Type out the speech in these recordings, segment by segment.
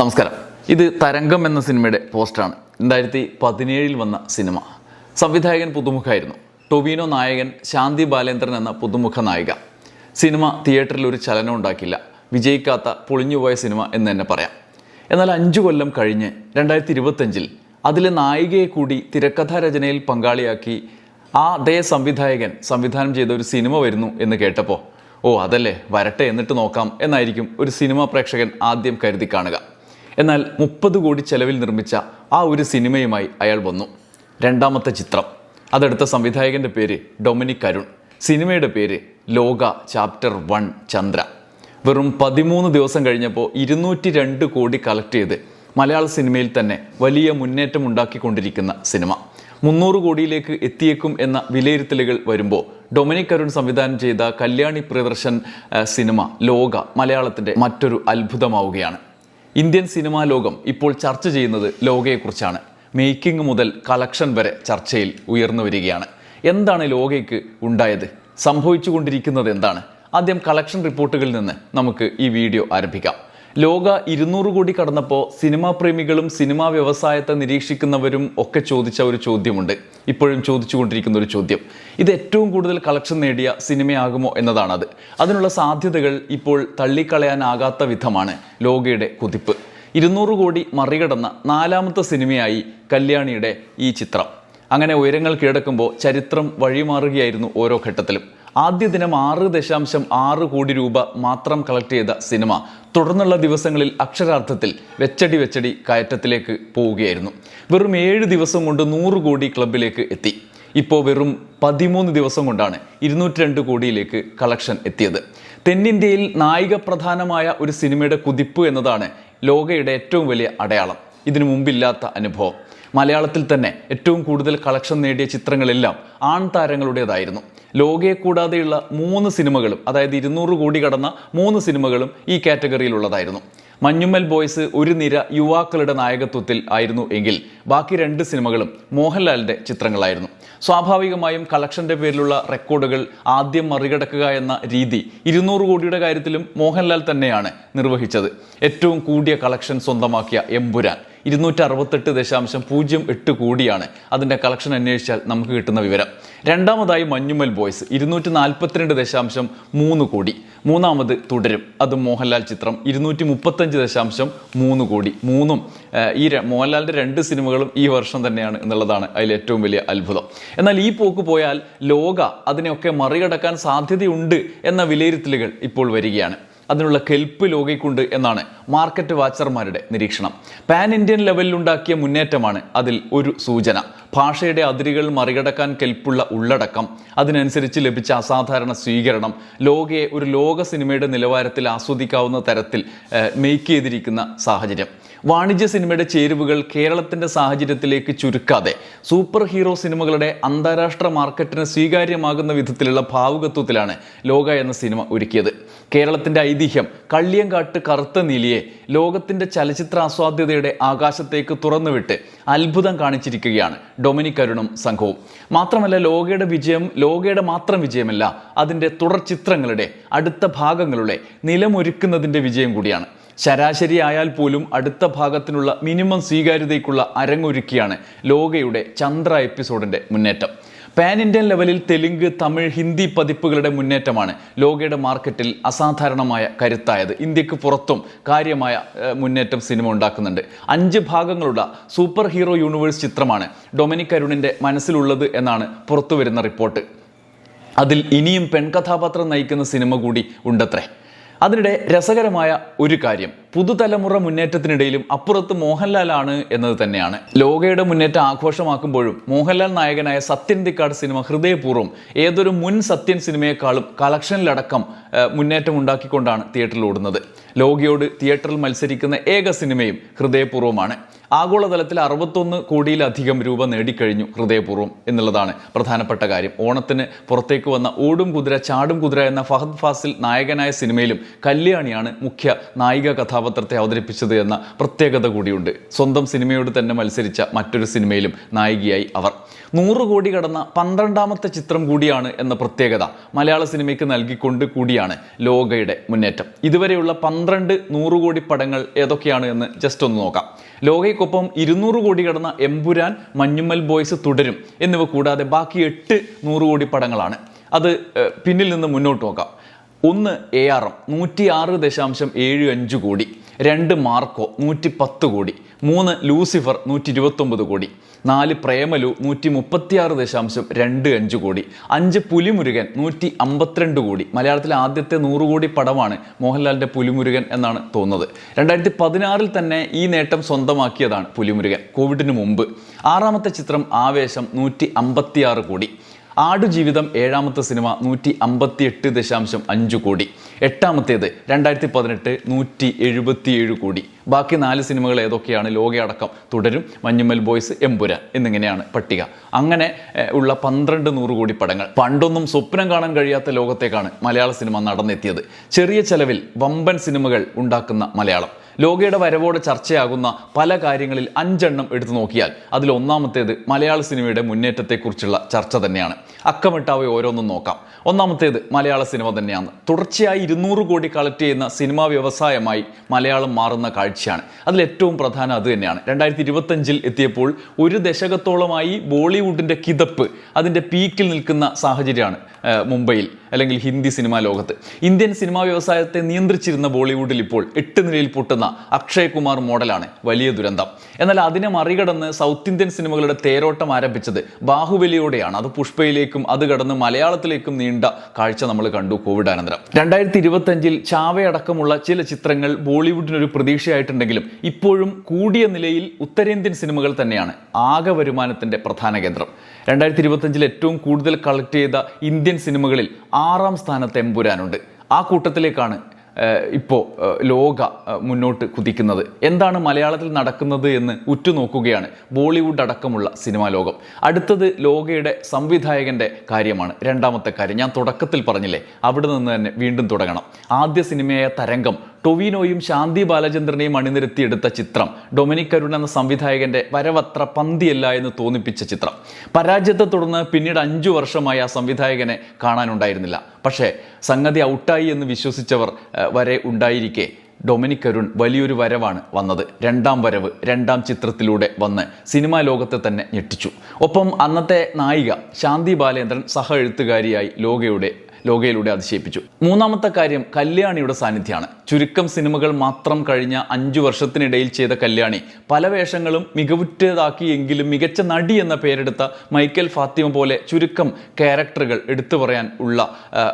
നമസ്കാരം. ഇത് തരംഗം എന്ന സിനിമയുടെ പോസ്റ്റാണ് രണ്ടായിരത്തി പതിനേഴിൽ വന്ന സിനിമ. സംവിധായകൻ പുതുമുഖായിരുന്നു. ടൊവിനോ നായകൻ ശാന്തി ബാലേന്ദ്രൻ എന്ന പുതുമുഖ നായിക. സിനിമ തിയേറ്ററിൽ ഒരു ചലനം ഉണ്ടാക്കില്ല. വിജയിക്കാത്ത പൊളിഞ്ഞുപോയ സിനിമ എന്ന് തന്നെ പറയാം. എന്നാൽ അഞ്ചു കൊല്ലം കഴിഞ്ഞ് രണ്ടായിരത്തി ഇരുപത്തഞ്ചിൽ അതിലെ നായികയെ കൂടി തിരക്കഥാ രചനയിൽ പങ്കാളിയാക്കി ആ അതേ സംവിധായകൻ സംവിധാനം ചെയ്ത ഒരു സിനിമ വരുന്നു എന്ന് കേട്ടപ്പോൾ ഓ അതല്ലേ വരട്ടെ എന്നിട്ട് നോക്കാം എന്നായിരിക്കും ഒരു സിനിമാ പ്രേക്ഷകൻ ആദ്യം കരുതി കാണുക. എന്നാൽ മുപ്പത് കോടി ചെലവിൽ നിർമ്മിച്ച ആ ഒരു സിനിമയുമായി അയാൾ വന്നു. രണ്ടാമത്തെ ചിത്രം. അതെടുത്ത സംവിധായകന്റെ പേര് ഡൊമിനിക് അരുൺ. സിനിമയുടെ പേര് ലോക ചാപ്റ്റർ വൺ ചന്ദ്ര. വെറും പതിമൂന്ന് ദിവസം കഴിഞ്ഞപ്പോൾ ഇരുന്നൂറ്റി രണ്ട് കോടി കളക്ട് ചെയ്ത് മലയാള സിനിമയിൽ തന്നെ വലിയ മുന്നേറ്റം ഉണ്ടാക്കിക്കൊണ്ടിരിക്കുന്ന സിനിമ. മുന്നൂറ് കോടിയിലേക്ക് എത്തിയേക്കും എന്ന വിലയിരുത്തലുകൾ വരുമ്പോൾ ഡൊമിനിക് അരുൺ സംവിധാനം ചെയ്ത കല്യാണി പ്രദർശൻ സിനിമ ലോക മലയാളത്തിന്റെ മറ്റൊരു അത്ഭുതമാവുകയാണ്. ഇന്ത്യൻ സിനിമാ ലോകം ഇപ്പോൾ ചർച്ച ചെയ്യുന്നത് ലോകയെക്കുറിച്ചാണ്. മേക്കിംഗ് മുതൽ കളക്ഷൻ വരെ ചർച്ചയിൽ ഉയർന്നു വരികയാണ്. എന്താണ് ലോകയ്ക്ക് ഉണ്ടായത്? സംഭവിച്ചുകൊണ്ടിരിക്കുന്നത് എന്താണ്? ആദ്യം കളക്ഷൻ റിപ്പോർട്ടുകളിൽ നിന്ന് നമുക്ക് ഈ വീഡിയോ ആരംഭിക്കാം. ലോക ഇരുന്നൂറ് കോടി കടന്നപ്പോൾ സിനിമാ പ്രേമികളും സിനിമാ വ്യവസായത്തെ നിരീക്ഷിക്കുന്നവരും ഒക്കെ ചോദിച്ച ഒരു ചോദ്യമുണ്ട്. ഇപ്പോഴും ചോദിച്ചുകൊണ്ടിരിക്കുന്ന ഒരു ചോദ്യം. ഇത് ഏറ്റവും കൂടുതൽ കളക്ഷൻ നേടിയ സിനിമയാകുമോ എന്നതാണത്. അതിനുള്ള സാധ്യതകൾ ഇപ്പോൾ തള്ളിക്കളയാനാകാത്ത വിധമാണ് ലോകയുടെ കുതിപ്പ്. ഇരുന്നൂറ് കോടി മറികടന്ന നാലാമത്തെ സിനിമയായി കല്യാണിയുടെ ഈ ചിത്രം. അങ്ങനെ ഉയരങ്ങൾ കീഴടക്കുമ്പോൾ ചരിത്രം വഴിമാറുകയായിരുന്നു ഓരോ ഘട്ടത്തിലും. ആദ്യ ദിനം ആറ് ദശാംശം ആറ് കോടി രൂപ മാത്രം കളക്ട് ചെയ്ത സിനിമ തുടർന്നുള്ള ദിവസങ്ങളിൽ അക്ഷരാർത്ഥത്തിൽ വെച്ചടി വെച്ചടി കയറ്റത്തിലേക്ക് പോവുകയായിരുന്നു. വെറും ഏഴ് ദിവസം കൊണ്ട് നൂറ് കോടി ക്ലബിലേക്ക് എത്തി. ഇപ്പോൾ വെറും പതിമൂന്ന് ദിവസം കൊണ്ടാണ് ഇരുന്നൂറ്റി രണ്ട് കോടിയിലേക്ക് കളക്ഷൻ എത്തിയത്. തെന്നിന്ത്യയിൽ നായിക പ്രധാനമായ ഒരു സിനിമയുടെ കുതിപ്പ് എന്നതാണ് ലോകയുടെ ഏറ്റവും വലിയ അടയാളം. ഇതിനു മുമ്പില്ലാത്ത അനുഭവം. മലയാളത്തിൽ തന്നെ ഏറ്റവും കൂടുതൽ കളക്ഷൻ നേടിയ ചിത്രങ്ങളെല്ലാം ആൺ താരങ്ങളുടേതായിരുന്നു ലോകയെ കൂടാതെയുള്ള മൂന്ന് സിനിമകളും അതായത് ഇരുന്നൂറ് കോടി കടന്ന മൂന്ന് സിനിമകളും ഈ കാറ്റഗറിയിലുള്ളതായിരുന്നു. മഞ്ഞുമ്മൽ ബോയ്സ് ഒരു നിര യുവാക്കളുടെ നായകത്വത്തിൽ ആയിരുന്നു എങ്കിൽ ബാക്കി രണ്ട് സിനിമകളും മോഹൻലാലിന്റെ ചിത്രങ്ങളായിരുന്നു. സ്വാഭാവികമായും കളക്ഷന്റെ പേരിലുള്ള റെക്കോർഡുകൾ ആദ്യം മറികടക്കുക എന്ന രീതി ഇരുന്നൂറ് കോടിയുടെ കാര്യത്തിലും മോഹൻലാൽ തന്നെയാണ് നിർവഹിച്ചത്. ഏറ്റവും കൂടിയ കളക്ഷൻ സ്വന്തമാക്കിയ എമ്പുരാൻ. ഇരുന്നൂറ്റി അറുപത്തെട്ട് ദശാംശം പൂജ്യം എട്ട് കോടിയാണ് അതിന്റെ കളക്ഷൻ അന്വേഷിച്ചാൽ നമുക്ക് കിട്ടുന്ന വിവരം. രണ്ടാമതായി മഞ്ഞുമൽ ബോയ്സ് ഇരുന്നൂറ്റി നാൽപ്പത്തിരണ്ട് ദശാംശം മൂന്ന് കോടി. മൂന്നാമത് തുടരും അത് മോഹൻലാൽ ചിത്രം ഇരുന്നൂറ്റി മുപ്പത്തഞ്ച് ദശാംശം മൂന്ന് കോടി. മൂന്നും ഈ മോഹൻലാലിന്റെ രണ്ട് സിനിമകളും ഈ വർഷം തന്നെയാണ് എന്നുള്ളതാണ് അതിൽ ഏറ്റവും വലിയ അത്ഭുതം. എന്നാൽ ഈ പോക്ക് പോയാൽ ലോക അതിനെയൊക്കെ മറികടക്കാൻ സാധ്യതയുണ്ട് എന്ന വിലയിരുത്തലുകൾ ഇപ്പോൾ വരികയാണ്. അതിനുള്ള കെൽപ്പ് ലോകയ്ക്കുണ്ട് എന്നാണ് മാർക്കറ്റ് വാച്ചർമാരുടെ നിരീക്ഷണം. പാൻ ഇന്ത്യൻ ലെവലിൽ ഉണ്ടാക്കിയ മുന്നേറ്റമാണ് അതിൽ ഒരു സൂചന. ഭാഷയുടെ അതിരുകൾ മറികടക്കാൻ കെൽപ്പുള്ള ഉള്ളടക്കം. അതിനനുസരിച്ച് ലഭിച്ച അസാധാരണ സ്വീകരണം. ലോകയെ ഒരു ലോക സിനിമയുടെ നിലവാരത്തിൽ ആസ്വദിക്കാവുന്ന തരത്തിൽ മെയ്ക്ക് ചെയ്തിരിക്കുന്ന സാഹചര്യം. വാണിജ്യ സിനിമയുടെ ചേരുവകൾ കേരളത്തിന്റെ സാഹചര്യത്തിലേക്ക് ചുരുക്കാതെ സൂപ്പർ ഹീറോ സിനിമകളുടെ അന്താരാഷ്ട്ര മാർക്കറ്റിന് സ്വീകാര്യമാകുന്ന വിധത്തിലുള്ള ഭാവുകത്വത്തിലാണ് ലോക എന്ന സിനിമ ഒരുക്കിയത്. കേരളത്തിന്റെ ഐതിഹ്യം കള്ളിയങ്കാട്ട് കറുത്ത നീലിയെ ലോകത്തിന്റെ ചലച്ചിത്ര ആസ്വാദ്യതയുടെ ആകാശത്തേക്ക് തുറന്നുവിട്ട് അത്ഭുതം കാണിച്ചിരിക്കുകയാണ് ഡൊമിനിക് അരുണും സംഘവും. മാത്രമല്ല ലോകയുടെ വിജയം ലോകയുടെ മാത്രം വിജയമല്ല അതിന്റെ തുടർ ചിത്രങ്ങളുടെ അടുത്ത ഭാഗങ്ങളുടെ നിലമൊരുക്കുന്നതിന്റെ വിജയം കൂടിയാണ്. ശരാശരി ആയാൽ പോലും അടുത്ത ഭാഗത്തിനുള്ള മിനിമം സ്വീകാര്യതയ്ക്കുള്ള അരങ്ങൊരുക്കിയാണ് ലോകയുടെ ചന്ദ്ര എപ്പിസോഡിന്റെ മുന്നേറ്റം. പാൻ ഇന്ത്യൻ ലെവലിൽ തെലുങ്ക് തമിഴ് ഹിന്ദി പതിപ്പുകളുടെ മുന്നേറ്റമാണ് ലോകയുടെ മാർക്കറ്റിൽ അസാധാരണമായ കരുത്തായത്. ഇന്ത്യയ്ക്ക് പുറത്തും കാര്യമായ മുന്നേറ്റം സിനിമ ഉണ്ടാക്കുന്നുണ്ട്. അഞ്ച് ഭാഗങ്ങളുള്ള സൂപ്പർ ഹീറോ യൂണിവേഴ്സ് ചിത്രമാണ് ഡൊമിനിക് അരുണിന്റെ മനസ്സിലുള്ളത് എന്നാണ് പുറത്തുവരുന്ന റിപ്പോർട്ട്. അതിൽ ഇനിയും പെൺകഥാപാത്രം നയിക്കുന്ന സിനിമ കൂടി ഉണ്ടത്രേ. അതിനിടെ രസകരമായ ഒരു കാര്യം. പുതുതലമുറ മുന്നേറ്റത്തിനിടയിലും അപ്പുറത്ത് മോഹൻലാലാണ് എന്നത് തന്നെയാണ്. ലോകയുടെ മുന്നേറ്റം ആഘോഷമാക്കുമ്പോഴും മോഹൻലാൽ നായകനായ സത്യൻ തിക്കാട് സിനിമ ഹൃദയപൂർവം ഏതൊരു മുൻ സത്യൻ സിനിമയെക്കാളും കളക്ഷനിലടക്കം മുന്നേറ്റം ഉണ്ടാക്കിക്കൊണ്ടാണ് തിയേറ്ററിൽ ഓടുന്നത്. ലോകയോട് തിയേറ്ററിൽ മത്സരിക്കുന്ന ഏക സിനിമയും ഹൃദയപൂർവമാണ്. ആഗോളതലത്തിൽ അറുപത്തൊന്ന് കോടിയിലധികം രൂപ നേടിക്കഴിഞ്ഞു ഹൃദയപൂർവം എന്നുള്ളതാണ് പ്രധാനപ്പെട്ട കാര്യം. ഓണത്തിന് പുറത്തേക്ക് വന്ന ഓടും കുതിര ചാടും കുതിര എന്ന ഫഹദ് ഫാസിൽ നായകനായ സിനിമയിലും കല്യാണിയാണ് മുഖ്യ നായിക കഥാപാത്രം. കഥാപാത്രത്തെ അവതരിപ്പിച്ചത് എന്ന പ്രത്യേകത കൂടിയുണ്ട്. സ്വന്തം സിനിമയോട് തന്നെ മത്സരിച്ച മറ്റൊരു സിനിമയിലും നായികയായി അവർ. നൂറ് കോടി കടന്ന പന്ത്രണ്ടാമത്തെ ചിത്രം കൂടിയാണ് എന്ന പ്രത്യേകത മലയാള സിനിമയ്ക്ക് നൽകിക്കൊണ്ട് കൂടിയാണ് ലോകയുടെ മുന്നേറ്റം. ഇതുവരെയുള്ള പന്ത്രണ്ട് നൂറ് കോടി പടങ്ങൾ ഏതൊക്കെയാണ് എന്ന് ജസ്റ്റ് ഒന്ന് നോക്കാം. ലോകയ്ക്കൊപ്പം ഇരുന്നൂറ് കോടി കടന്ന എമ്പുരാൻ മഞ്ഞുമ്മൽ ബോയ്സ് തുടരും എന്നിവ കൂടാതെ ബാക്കി എട്ട് നൂറ് കോടി പടങ്ങളാണ്. അത് പിന്നിൽ നിന്ന് മുന്നോട്ട് നോക്കാം. ഒന്ന് എ ആർ എം നൂറ്റി ആറ് ദശാംശം ഏഴ് അഞ്ച് കോടി. രണ്ട് മാർക്കോ നൂറ്റി പത്ത് കോടി. മൂന്ന് ലൂസിഫർ നൂറ്റി ഇരുപത്തൊമ്പത് കോടി. നാല് പ്രേമലു നൂറ്റി മുപ്പത്തിയാറ് ദശാംശം രണ്ട് അഞ്ച് കോടി. അഞ്ച് പുലിമുരുകൻ നൂറ്റി അമ്പത്തിരണ്ട് കോടി. മലയാളത്തിലെ ആദ്യത്തെ നൂറ് കോടി പടമാണ് മോഹൻലാലിന്റെ പുലിമുരുകൻ എന്നാണ് തോന്നുന്നത്. രണ്ടായിരത്തി പതിനാറിൽ തന്നെ ഈ നേട്ടം സ്വന്തമാക്കിയതാണ് പുലിമുരുകൻ കോവിഡിന് മുമ്പ്. ആറാമത്തെ ചിത്രം ആവേശം നൂറ്റി അമ്പത്തിയാറ് കോടി. ആടുജീവിതം ഏഴാമത്തെ സിനിമ നൂറ്റി അമ്പത്തി എട്ട് ദശാംശം അഞ്ച് കോടി. എട്ടാമത്തേത് രണ്ടായിരത്തി പതിനെട്ട് നൂറ്റി എഴുപത്തിയേഴ് കോടി. ബാക്കി നാല് സിനിമകൾ ഏതൊക്കെയാണ് ലോകയടക്കം തുടരും? മഞ്ഞുമ്മൽ ബോയ്സ് എമ്പുരാൻ എന്നിങ്ങനെയാണ് പട്ടിക. അങ്ങനെ ഉള്ള പന്ത്രണ്ട് നൂറ് കോടി പടങ്ങൾ. പണ്ടൊന്നും സ്വപ്നം കാണാൻ കഴിയാത്ത ലോകത്തേക്കാണ് മലയാള സിനിമ നടന്നെത്തിയത്. ചെറിയ ചെലവിൽ വമ്പൻ സിനിമകൾ ഉണ്ടാക്കുന്ന മലയാളം. ലോകയുടെ വരവോടെ ചർച്ചയാകുന്ന പല കാര്യങ്ങളിൽ അഞ്ചെണ്ണം എടുത്തു നോക്കിയാൽ അതിൽ ഒന്നാമത്തേത് മലയാള സിനിമയുടെ മുന്നേറ്റത്തെക്കുറിച്ചുള്ള ചർച്ച തന്നെയാണ്. അക്കമിട്ടാവെ ഓരോന്നും നോക്കാം. ഒന്നാമത്തേത് മലയാള സിനിമ തന്നെയാണ്. തുടർച്ചയായി ഇരുന്നൂറ് കോടി കളക്ട് ചെയ്യുന്ന സിനിമാ വ്യവസായമായി മലയാളം മാറുന്ന കാഴ്ചയാണ്. അതിൽ ഏറ്റവും പ്രധാനം അത് തന്നെയാണ്. രണ്ടായിരത്തി ഇരുപത്തഞ്ചിൽ എത്തിയപ്പോൾ ഒരു ദശകത്തോളമായി ബോളിവുഡിന്റെ കിതപ്പ് അതിന്റെ പീക്കിൽ നിൽക്കുന്ന സാഹചര്യമാണ് മുംബൈയിൽ. അല്ലെങ്കിൽ ഹിന്ദി സിനിമാ ലോകത്ത്. ഇന്ത്യൻ സിനിമാ വ്യവസായത്തെ നിയന്ത്രിച്ചിരുന്ന ബോളിവുഡിൽ ഇപ്പോൾ എട്ട് നിലയിൽ പൊട്ടുന്ന അക്ഷയ് കുമാർ മോഡലാണ് വലിയ ദുരന്തം. എന്നാൽ അതിനെ മറികടന്ന് സൗത്ത് ഇന്ത്യൻ സിനിമകളുടെ തേരോട്ടം ആരംഭിച്ചത് ബാഹുബലിയോടെയാണ്. അത് പുഷ്പയിലേക്കും അത് കടന്ന് മലയാളത്തിലേക്കും നീണ്ട കാഴ്ച നമ്മൾ കണ്ടു കോവിഡ് അനന്തരം. രണ്ടായിരത്തി ഇരുപത്തഞ്ചിൽ ചാവയടക്കമുള്ള ചില ചിത്രങ്ങൾ ബോളിവുഡിനൊരു പ്രതീക്ഷയായിട്ടുണ്ടെങ്കിലും ഇപ്പോഴും കൂടിയ നിലയിൽ ഉത്തരേന്ത്യൻ സിനിമകൾ തന്നെയാണ് ആകെ വരുമാനത്തിന്റെ പ്രധാന കേന്ദ്രം. രണ്ടായിരത്തി ഇരുപത്തഞ്ചിൽ ഏറ്റവും കൂടുതൽ കളക്ട് ചെയ്ത ഇന്ത്യൻ സിനിമകളിൽ ആറാം സ്ഥാനത്ത് എമ്പുരാനുണ്ട്. ആ കൂട്ടത്തിലേക്കാണ് ഇപ്പോൾ ലോക മുന്നോട്ട് കുതിക്കുന്നത്. എന്താണ് മലയാളത്തിൽ നടക്കുന്നത് എന്ന് ഉറ്റുനോക്കുകയാണ് ബോളിവുഡ് അടക്കമുള്ള സിനിമാ ലോകം. അടുത്തത് ലോകയുടെ സംവിധായകന്റെ കാര്യമാണ്. രണ്ടാമത്തെ കാര്യം ഞാൻ തുടക്കത്തിൽ പറഞ്ഞില്ലേ അവിടെ നിന്ന് തന്നെ വീണ്ടും തുടങ്ങണം. ആദ്യ സിനിമയായ തരംഗം ടൊവിനോയും ശാന്തി ബാലചന്ദ്രനെയും അണിനിരത്തിയെടുത്ത ചിത്രം. ഡൊമിനിക് കരുൺ എന്ന സംവിധായകന്റെ വരവത്ര പന്തിയല്ല എന്ന് തോന്നിപ്പിച്ച ചിത്രം. പരാജയത്തെ തുടർന്ന് പിന്നീട് അഞ്ചു വർഷമായി ആ സംവിധായകനെ കാണാനുണ്ടായിരുന്നില്ല. പക്ഷേ സംഗതി ഔട്ടായി എന്ന് വിശ്വസിച്ചവർ വരെ ഉണ്ടായിരിക്കെ ഡൊമിനിക് അരുൺ വലിയൊരു വരവാണ് വന്നത്. രണ്ടാം വരവ് രണ്ടാം ചിത്രത്തിലൂടെ വന്ന് സിനിമാ ലോകത്തെ തന്നെ ഞെട്ടിച്ചു. ഒപ്പം അന്നത്തെ നായിക ശാന്തി ബാലേന്ദ്രൻ സഹ എഴുത്തുകാരിയായി ലോകയുടെ ലോകയിലൂടെ അതിശയിപ്പിച്ചു. മൂന്നാമത്തെ കാര്യം കല്യാണിയുടെ സാന്നിധ്യമാണ്. ചുരുക്കം സിനിമകൾ മാത്രം കഴിഞ്ഞ അഞ്ചു വർഷത്തിനിടയിൽ ചെയ്ത കല്യാണി. പല വേഷങ്ങളും മികവുറ്റതാക്കിയെങ്കിലും മികച്ച നടി എന്ന പേരെടുത്ത മൈക്കൽ ഫാത്തിമ പോലെ ചുരുക്കം ക്യാരക്ടറുകൾ എടുത്തു പറയാൻ ഉള്ള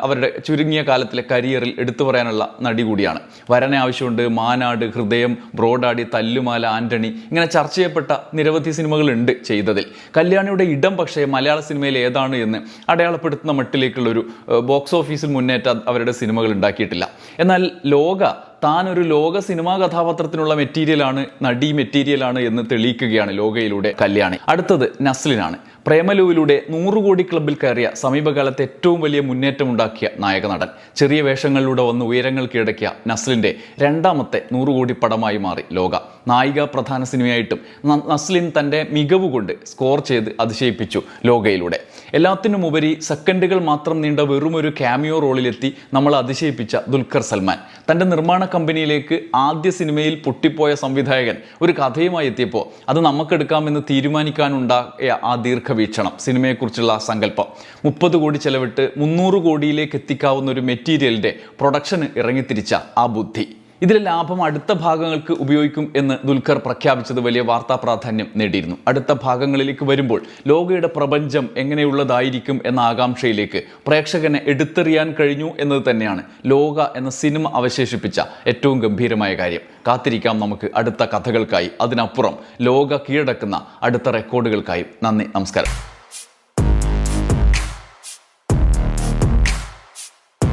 അവരുടെ ചുരുങ്ങിയ കാലത്തിലെ കരിയറിൽ എടുത്തു പറയാനുള്ള നടി കൂടിയാണ്. വരനെ ആവശ്യമുണ്ട് മാനാട് ഹൃദയം ബ്രോഡാടി തല്ലുമാല ആന്റണി ഇങ്ങനെ ചർച്ച ചെയ്യപ്പെട്ട നിരവധി സിനിമകളുണ്ട് ചെയ്തതിൽ. കല്യാണിയുടെ ഇടം പക്ഷേ മലയാള സിനിമയിൽ ഏതാണ് എന്ന് അടയാളപ്പെടുത്തുന്ന മട്ടിലേക്കുള്ള ഒരു ബോക്സ് ഓഫീസിൽ മുന്നേറ്റം അവരുടെ സിനിമകൾ ഉണ്ടാക്കിയിട്ടില്ല. എന്നാൽ ലോക താൻ ഒരു ലോക സിനിമാ കഥാപാത്രത്തിനുള്ള മെറ്റീരിയലാണ് നടി മെറ്റീരിയലാണ് എന്ന് തെളിയിക്കുകയാണ് ലോകയിലൂടെ കല്യാണി. അടുത്തത് നസ്ലിനാണ്. പ്രേമലുവിലൂടെ നൂറ് കോടി ക്ലബിൽ കയറിയ സമീപകാലത്ത് ഏറ്റവും വലിയ മുന്നേറ്റമുണ്ടാക്കിയ നായക നടൻ. ചെറിയ വേഷങ്ങളിലൂടെ വന്ന് ഉയരങ്ങൾ കീഴടക്കിയ നസ്ലിന്റെ രണ്ടാമത്തെ നൂറ് കോടി പടമായി മാറി ലോക. നായിക പ്രധാന സിനിമയായിട്ടും നസ്ലിൻ തന്റെ മികവ് കൊണ്ട് സ്കോർ ചെയ്ത് അതിശയിപ്പിച്ചു ലോകയിലൂടെ. എല്ലാത്തിനും ഉപരി സെക്കൻഡുകൾ മാത്രം നീണ്ട വെറും വെറുമൊരു ക്യാമിയോ റോളിലെത്തി നമ്മൾ അതിശയിപ്പിച്ച ദുൽഖർ സൽമാൻ. തന്റെ നിർമ്മാണ കമ്പനിയിലേക്ക് ആദ്യ സിനിമയിൽ പൊട്ടിപ്പോയ സംവിധായകൻ ഒരു കഥയുമായി എത്തിയപ്പോൾ അത് നമുക്കെടുക്കാമെന്ന് തീരുമാനിക്കാനുണ്ടായ ആ ദീർഘവീക്ഷണം സിനിമയെക്കുറിച്ചുള്ള സങ്കല്പം. മുപ്പത് കോടി ചെലവിട്ട് മുന്നൂറ് കോടിയിലേക്ക് എത്തിക്കാവുന്ന ഒരു മെറ്റീരിയലിന്റെ പ്രൊഡക്ഷന് ഇറങ്ങിത്തിരിച്ച ആ ബുദ്ധി. ഇതിലെ ലാഭം അടുത്ത ഭാഗങ്ങൾക്ക് ഉപയോഗിക്കും എന്ന് ദുൽഖർ പ്രഖ്യാപിച്ചത് വലിയ വാർത്താ പ്രാധാന്യം നേടിയിരുന്നു. അടുത്ത ഭാഗങ്ങളിലേക്ക് വരുമ്പോൾ ലോകയുടെ പ്രപഞ്ചം എങ്ങനെയുള്ളതായിരിക്കും എന്ന ആകാംക്ഷയിലേക്ക് പ്രേക്ഷകനെ എടുത്തെറിയാൻ കഴിഞ്ഞു എന്നത് തന്നെയാണ് ലോക എന്ന സിനിമ അവശേഷിപ്പിച്ച ഏറ്റവും ഗംഭീരമായ കാര്യം. കാത്തിരിക്കാം നമുക്ക് അടുത്ത കഥകൾക്കായി. അതിനപ്പുറം ലോക കീഴടക്കുന്ന അടുത്ത റെക്കോർഡുകൾക്കായി. നന്ദി നമസ്കാരം.